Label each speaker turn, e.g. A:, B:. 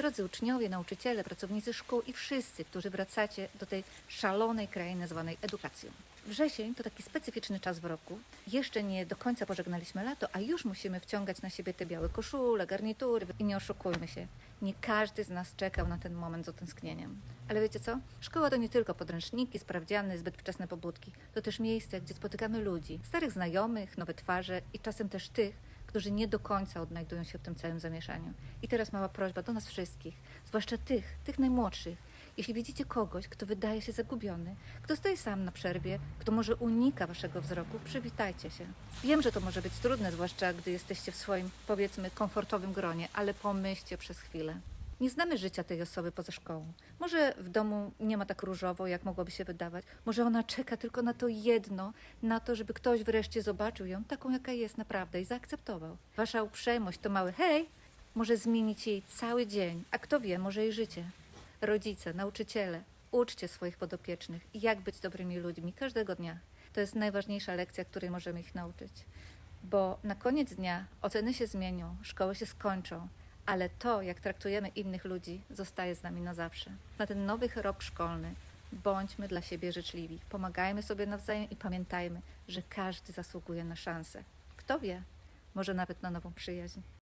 A: Drodzy uczniowie, nauczyciele, pracownicy szkół i wszyscy, którzy wracacie do tej szalonej krainy zwanej edukacją. Wrzesień to taki specyficzny czas w roku. Jeszcze nie do końca pożegnaliśmy lato, a już musimy wciągać na siebie te białe koszule, garnitury. I nie oszukujmy się, nie każdy z nas czekał na ten moment z utęsknieniem. Ale wiecie co? Szkoła to nie tylko podręczniki, sprawdziany, zbyt wczesne pobudki. To też miejsce, gdzie spotykamy ludzi, starych znajomych, nowe twarze i czasem też tych, którzy nie do końca odnajdują się w tym całym zamieszaniu. I teraz mała prośba do nas wszystkich, zwłaszcza tych, tych najmłodszych. Jeśli widzicie kogoś, kto wydaje się zagubiony, kto stoi sam na przerwie, kto może unika waszego wzroku, przywitajcie się. Wiem, że to może być trudne, zwłaszcza gdy jesteście w swoim, powiedzmy, komfortowym gronie, ale pomyślcie przez chwilę. Nie znamy życia tej osoby poza szkołą. Może w domu nie ma tak różowo, jak mogłoby się wydawać. Może ona czeka tylko na to jedno, na to, żeby ktoś wreszcie zobaczył ją taką, jaka jest naprawdę i zaakceptował. Wasza uprzejmość to mały hej może zmienić jej cały dzień, a kto wie, może jej życie. Rodzice, nauczyciele, uczcie swoich podopiecznych, jak być dobrymi ludźmi każdego dnia. To jest najważniejsza lekcja, której możemy ich nauczyć. Bo na koniec dnia oceny się zmienią, szkoły się skończą, ale to, jak traktujemy innych ludzi, zostaje z nami na zawsze. Na ten nowy rok szkolny bądźmy dla siebie życzliwi, pomagajmy sobie nawzajem i pamiętajmy, że każdy zasługuje na szansę. Kto wie, może nawet na nową przyjaźń.